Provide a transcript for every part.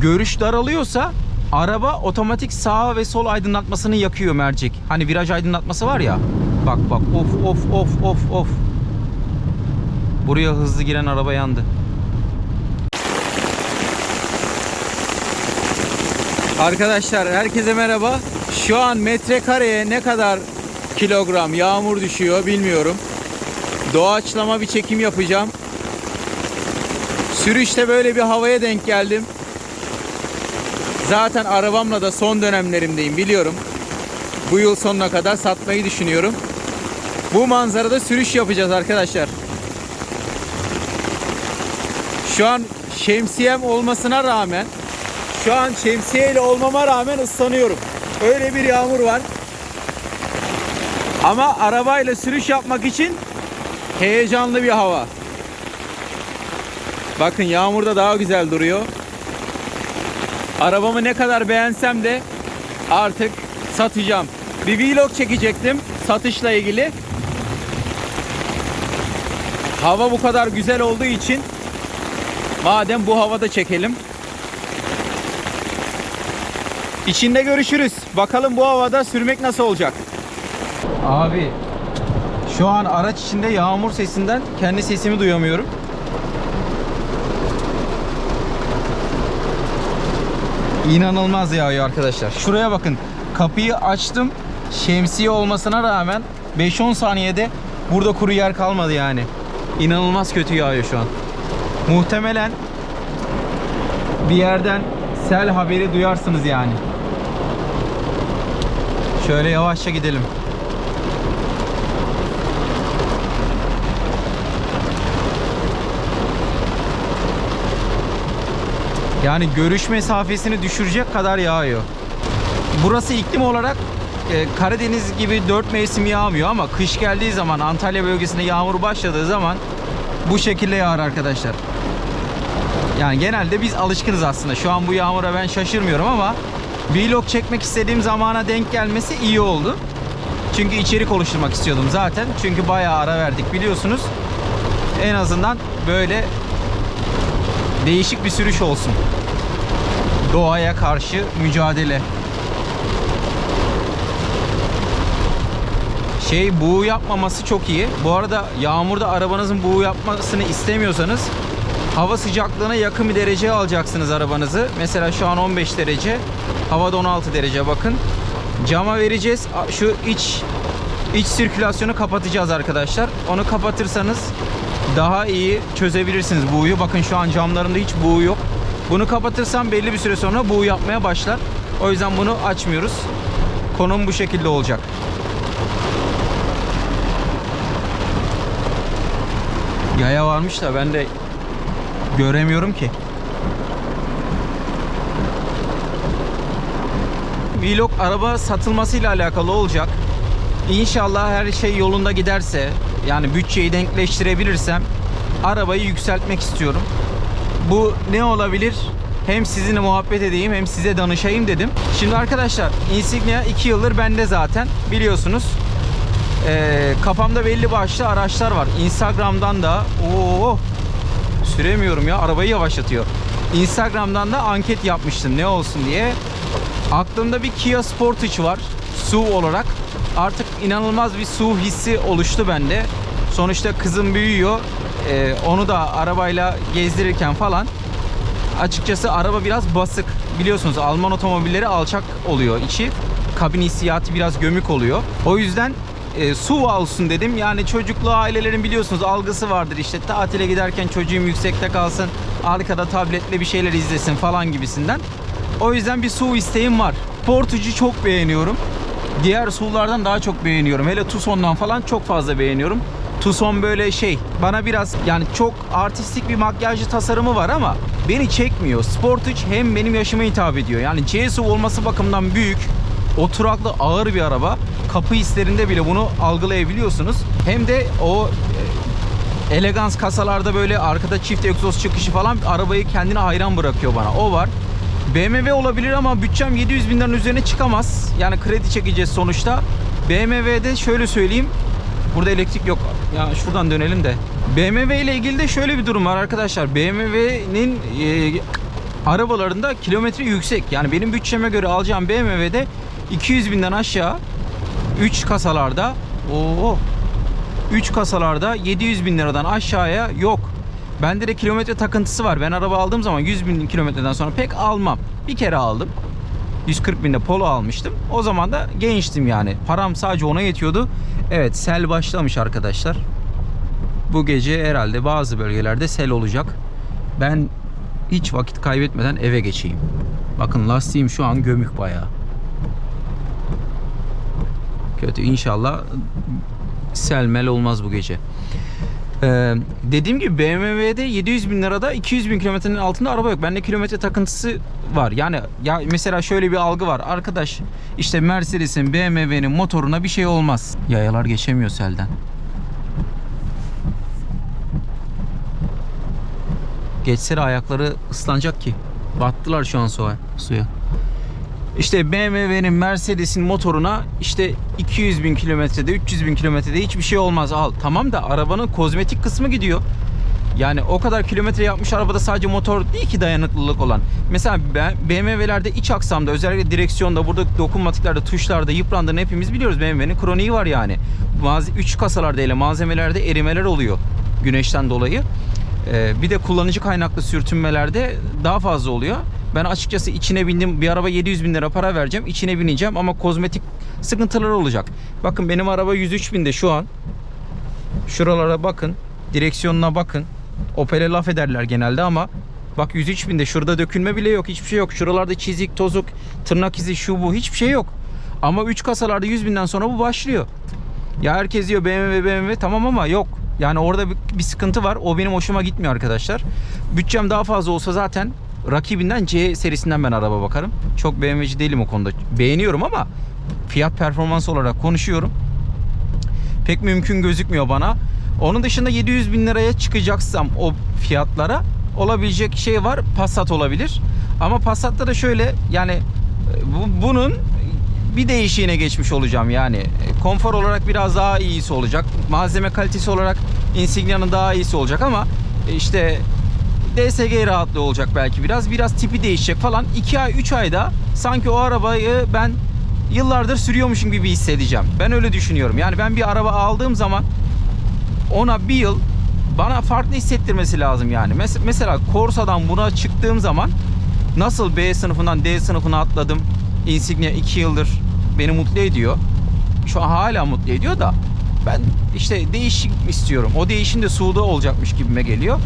görüş daralıyorsa araba otomatik sağ ve sol aydınlatmasını yakıyor mercek. Hani viraj aydınlatması var ya. Bak bak of of of of of. Buraya hızlı giren araba yandı. Arkadaşlar herkese merhaba. Şu an metrekareye ne kadar kilogram yağmur düşüyor bilmiyorum. Doğaçlama bir çekim yapacağım. Sürüşte böyle bir havaya denk geldim. Zaten arabamla da son dönemlerimdeyim biliyorum. Bu yıl sonuna kadar satmayı düşünüyorum. Bu manzarada sürüş yapacağız arkadaşlar. Şu an şemsiyem olmasına rağmen şu an şemsiyeyle olmama rağmen ıslanıyorum. Öyle bir yağmur var. Ama arabayla sürüş yapmak için heyecanlı bir hava. Bakın yağmurda daha güzel duruyor. Arabamı ne kadar beğensem de artık satacağım. Bir vlog çekecektim satışla ilgili. Hava bu kadar güzel olduğu için madem bu havada çekelim. İçinde görüşürüz. Bakalım bu havada sürmek nasıl olacak? Abi şu an araç içinde yağmur sesinden kendi sesimi duyamıyorum. İnanılmaz yağıyor arkadaşlar. Şuraya bakın. Kapıyı açtım. Şemsiye olmasına rağmen 5-10 saniyede burada kuru yer kalmadı yani. İnanılmaz kötü yağıyor şu an. Muhtemelen bir yerden sel haberi duyarsınız yani. Şöyle yavaşça gidelim. Yani görüş mesafesini düşürecek kadar yağıyor. Burası iklim olarak e, Karadeniz gibi dört mevsim yağmıyor ama kış geldiği zaman Antalya bölgesinde yağmur başladığı zaman bu şekilde yağar arkadaşlar. Yani genelde biz alışkınız aslında. Şu an bu yağmura ben şaşırmıyorum ama vlog çekmek istediğim zamana denk gelmesi iyi oldu. Çünkü içerik oluşturmak istiyordum zaten. Çünkü bayağı ara verdik biliyorsunuz. En azından böyle değişik bir sürüş olsun. Doğaya karşı mücadele. Şey buğu yapmaması çok iyi. Bu arada yağmurda arabanızın buğu yapmasını istemiyorsanız hava sıcaklığına yakın bir dereceye alacaksınız arabanızı. Mesela şu an 15 derece. Havada 16 derece bakın. Cama vereceğiz. Şu iç iç sirkülasyonu kapatacağız arkadaşlar. Onu kapatırsanız daha iyi çözebilirsiniz buğuyu. Bakın şu an camlarında hiç buğu yok. Bunu kapatırsam belli bir süre sonra buğu yapmaya başlar. O yüzden bunu açmıyoruz. Konum bu şekilde olacak. Yaya varmış da ben de göremiyorum ki. Vlog araba satılmasıyla alakalı olacak. İnşallah her şey yolunda giderse yani bütçeyi denkleştirebilirsem arabayı yükseltmek istiyorum. Bu ne olabilir? Hem sizinle muhabbet edeyim hem size danışayım dedim. Şimdi arkadaşlar Insignia 2 yıldır bende zaten biliyorsunuz. Ee, kafamda belli başlı araçlar var. Instagram'dan da oo süremiyorum ya arabayı yavaşlatıyor. Instagram'dan da anket yapmıştım ne olsun diye. Aklımda bir Kia Sportage var SUV olarak. Artık inanılmaz bir SUV hissi oluştu bende. Sonuçta kızım büyüyor. Ee, onu da arabayla gezdirirken falan açıkçası araba biraz basık. Biliyorsunuz Alman otomobilleri alçak oluyor içi. Kabin hissiyatı biraz gömük oluyor. O yüzden e, SUV olsun dedim. Yani çocuklu ailelerin biliyorsunuz algısı vardır işte tatile giderken çocuğum yüksekte kalsın, arkada tabletle bir şeyler izlesin falan gibisinden. O yüzden bir SUV isteğim var. Sportage'ı çok beğeniyorum. Diğer SUV'lardan daha çok beğeniyorum. Hele Tucson'dan falan çok fazla beğeniyorum. Tucson böyle şey bana biraz yani çok artistik bir makyajlı tasarımı var ama beni çekmiyor. Sportage hem benim yaşıma hitap ediyor. Yani C SUV olması bakımından büyük, oturaklı ağır bir araba. Kapı hislerinde bile bunu algılayabiliyorsunuz. Hem de o e, elegans kasalarda böyle arkada çift egzoz çıkışı falan arabayı kendine hayran bırakıyor bana. O var. BMW olabilir ama bütçem 700 binden üzerine çıkamaz. Yani kredi çekeceğiz sonuçta. BMW'de şöyle söyleyeyim. Burada elektrik yok. Ya şuradan dönelim de. BMW ile ilgili de şöyle bir durum var arkadaşlar. BMW'nin e, arabalarında kilometre yüksek. Yani benim bütçeme göre alacağım BMW'de 200 binden aşağı 3 kasalarda o 3 kasalarda 700 bin liradan aşağıya yok. Bende de kilometre takıntısı var. Ben araba aldığım zaman 100 bin kilometreden sonra pek almam. Bir kere aldım. 140 binde Polo almıştım. O zaman da gençtim yani. Param sadece ona yetiyordu. Evet sel başlamış arkadaşlar. Bu gece herhalde bazı bölgelerde sel olacak. Ben hiç vakit kaybetmeden eve geçeyim. Bakın lastiğim şu an gömük bayağı. Kötü inşallah selmel olmaz bu gece. Ee, dediğim gibi BMW'de 700 bin lirada 200 bin kilometrenin altında araba yok. Bende kilometre takıntısı var. Yani ya mesela şöyle bir algı var. Arkadaş işte Mercedes'in BMW'nin motoruna bir şey olmaz. Yayalar geçemiyor selden. Geçse ayakları ıslanacak ki. Battılar şu an suya. İşte BMW'nin Mercedes'in motoruna işte 200 bin kilometrede 300 bin kilometrede hiçbir şey olmaz al. Tamam da arabanın kozmetik kısmı gidiyor. Yani o kadar kilometre yapmış arabada sadece motor değil ki dayanıklılık olan. Mesela ben BMW'lerde iç aksamda özellikle direksiyonda burada dokunmatiklerde tuşlarda yıprandığını hepimiz biliyoruz. BMW'nin kroniği var yani. Bazı 3 kasalarda ile malzemelerde erimeler oluyor güneşten dolayı. Ee, bir de kullanıcı kaynaklı sürtünmelerde daha fazla oluyor. Ben açıkçası içine bindim. Bir araba 700 bin lira para vereceğim. İçine bineceğim ama kozmetik sıkıntılar olacak. Bakın benim araba 103 binde şu an. Şuralara bakın. Direksiyonuna bakın. Opel'e laf ederler genelde ama bak 103 binde şurada dökülme bile yok. Hiçbir şey yok. Şuralarda çizik, tozuk, tırnak izi, şu bu hiçbir şey yok. Ama 3 kasalarda 100 binden sonra bu başlıyor. Ya herkes diyor BMW BMW tamam ama yok. Yani orada bir sıkıntı var. O benim hoşuma gitmiyor arkadaşlar. Bütçem daha fazla olsa zaten rakibinden C serisinden ben araba bakarım. Çok BMW'ci değilim o konuda. Beğeniyorum ama fiyat performans olarak konuşuyorum. Pek mümkün gözükmüyor bana. Onun dışında 700 bin liraya çıkacaksam o fiyatlara olabilecek şey var. Passat olabilir. Ama Passat'ta da şöyle yani e, bu, bunun bir değişiğine geçmiş olacağım yani. E, Konfor olarak biraz daha iyisi olacak. Malzeme kalitesi olarak Insignia'nın daha iyisi olacak ama e, işte DSG rahatlığı olacak belki biraz. Biraz tipi değişecek falan. 2 ay 3 ayda sanki o arabayı ben yıllardır sürüyormuşum gibi hissedeceğim. Ben öyle düşünüyorum. Yani ben bir araba aldığım zaman ona bir yıl bana farklı hissettirmesi lazım yani. Mes- mesela Corsa'dan buna çıktığım zaman nasıl B sınıfından D sınıfına atladım. Insignia 2 yıldır beni mutlu ediyor. Şu an hala mutlu ediyor da ben işte değişik istiyorum. O değişim de Suu'da olacakmış gibime geliyor.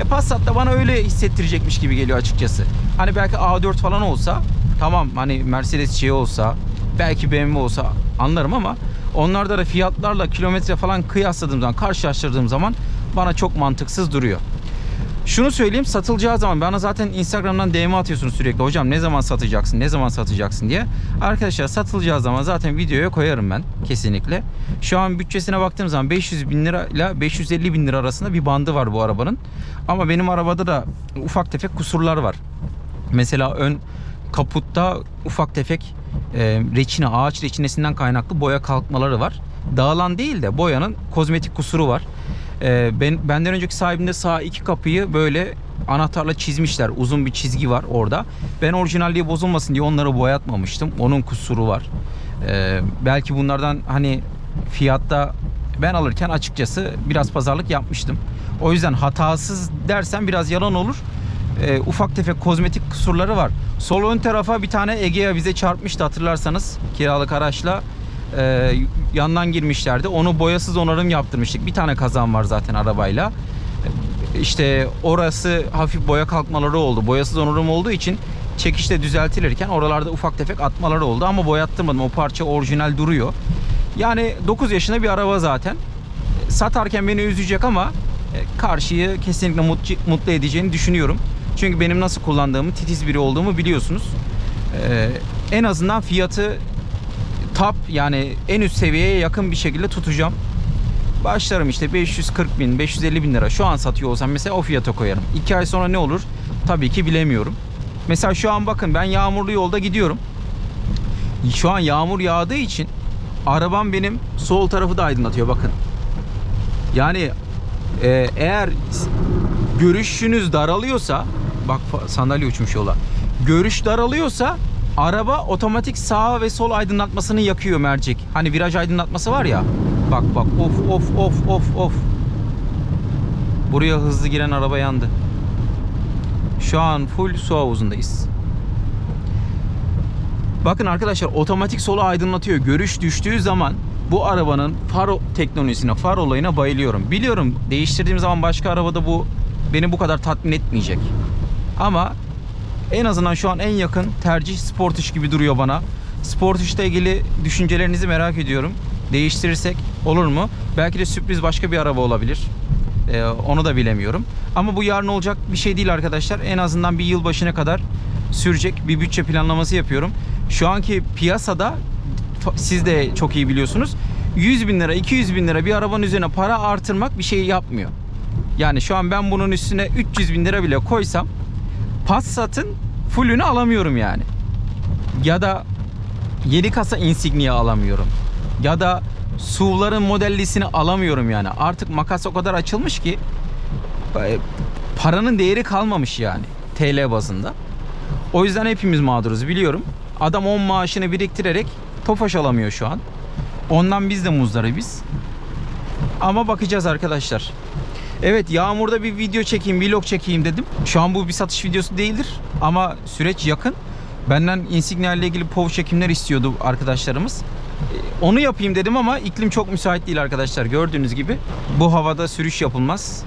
E Passat da bana öyle hissettirecekmiş gibi geliyor açıkçası. Hani belki A4 falan olsa tamam hani Mercedes şey olsa belki BMW olsa anlarım ama onlarda da fiyatlarla kilometre falan kıyasladığım zaman karşılaştırdığım zaman bana çok mantıksız duruyor. Şunu söyleyeyim satılacağı zaman bana zaten Instagram'dan DM atıyorsunuz sürekli. Hocam ne zaman satacaksın? Ne zaman satacaksın diye. Arkadaşlar satılacağı zaman zaten videoya koyarım ben kesinlikle. Şu an bütçesine baktığım zaman 500 bin lira ile 550 bin lira arasında bir bandı var bu arabanın. Ama benim arabada da ufak tefek kusurlar var. Mesela ön kaputta ufak tefek e, reçine, ağaç reçinesinden kaynaklı boya kalkmaları var. Dağılan değil de boyanın kozmetik kusuru var. E, ben benden önceki sahibinde sağ iki kapıyı böyle anahtarla çizmişler. Uzun bir çizgi var orada. Ben orijinalliği bozulmasın diye onları boyatmamıştım. Onun kusuru var. E, belki bunlardan hani fiyatta ben alırken açıkçası biraz pazarlık yapmıştım. O yüzden hatasız dersem biraz yalan olur. E, ufak tefek kozmetik kusurları var. Sol ön tarafa bir tane Egea bize çarpmıştı hatırlarsanız kiralık araçla e, yandan girmişlerdi. Onu boyasız onarım yaptırmıştık. Bir tane kazan var zaten arabayla. İşte orası hafif boya kalkmaları oldu. Boyasız onarım olduğu için çekişte düzeltilirken oralarda ufak tefek atmaları oldu ama boyattırmadım. O parça orijinal duruyor. Yani 9 yaşında bir araba zaten. Satarken beni üzecek ama e, karşıyı kesinlikle mutlu edeceğini düşünüyorum. Çünkü benim nasıl kullandığımı, titiz biri olduğumu biliyorsunuz. Ee, en azından fiyatı top yani en üst seviyeye yakın bir şekilde tutacağım. Başlarım işte 540 bin, 550 bin lira. Şu an satıyor olsam mesela o fiyata koyarım. 2 ay sonra ne olur? Tabii ki bilemiyorum. Mesela şu an bakın ben yağmurlu yolda gidiyorum. Şu an yağmur yağdığı için arabam benim sol tarafı da aydınlatıyor bakın. Yani e, eğer görüşünüz daralıyorsa Bak sandalye uçmuş yola. Görüş daralıyorsa araba otomatik sağ ve sol aydınlatmasını yakıyor mercek. Hani viraj aydınlatması var ya. Bak bak of of of of of. Buraya hızlı giren araba yandı. Şu an full su havuzundayız. Bakın arkadaşlar otomatik sola aydınlatıyor. Görüş düştüğü zaman bu arabanın far teknolojisine, far olayına bayılıyorum. Biliyorum değiştirdiğim zaman başka arabada bu beni bu kadar tatmin etmeyecek. Ama en azından şu an en yakın tercih Sportage gibi duruyor bana. Sportage'la ilgili düşüncelerinizi merak ediyorum. Değiştirirsek olur mu? Belki de sürpriz başka bir araba olabilir. Ee, onu da bilemiyorum. Ama bu yarın olacak bir şey değil arkadaşlar. En azından bir yıl başına kadar sürecek bir bütçe planlaması yapıyorum. Şu anki piyasada siz de çok iyi biliyorsunuz. 100 bin lira, 200 bin lira bir arabanın üzerine para artırmak bir şey yapmıyor. Yani şu an ben bunun üstüne 300 bin lira bile koysam Passat'ın fullünü alamıyorum yani. Ya da yeni kasa Insignia alamıyorum. Ya da SUV'ların modellisini alamıyorum yani. Artık makas o kadar açılmış ki e, paranın değeri kalmamış yani TL bazında. O yüzden hepimiz mağduruz biliyorum. Adam 10 maaşını biriktirerek Tofaş alamıyor şu an. Ondan biz de muzdaribiz. Ama bakacağız arkadaşlar. Evet yağmurda bir video çekeyim, vlog çekeyim dedim. Şu an bu bir satış videosu değildir ama süreç yakın. Benden Insignia ile ilgili POV çekimler istiyordu arkadaşlarımız. Ee, Onu yapayım dedim ama iklim çok müsait değil arkadaşlar. Gördüğünüz gibi bu havada sürüş yapılmaz.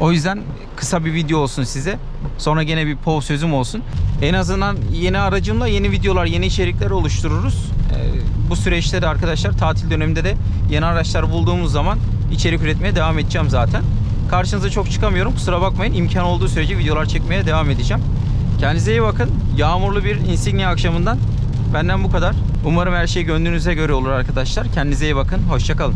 O yüzden kısa bir video olsun size. Sonra gene bir POV sözüm olsun. En azından yeni aracımla yeni videolar, yeni içerikler oluştururuz. Ee, bu süreçte de arkadaşlar tatil döneminde de yeni araçlar bulduğumuz zaman içerik üretmeye devam edeceğim zaten. Karşınıza çok çıkamıyorum. Kusura bakmayın. İmkan olduğu sürece videolar çekmeye devam edeceğim. Kendinize iyi bakın. Yağmurlu bir Insignia akşamından benden bu kadar. Umarım her şey gönlünüze göre olur arkadaşlar. Kendinize iyi bakın. Hoşçakalın.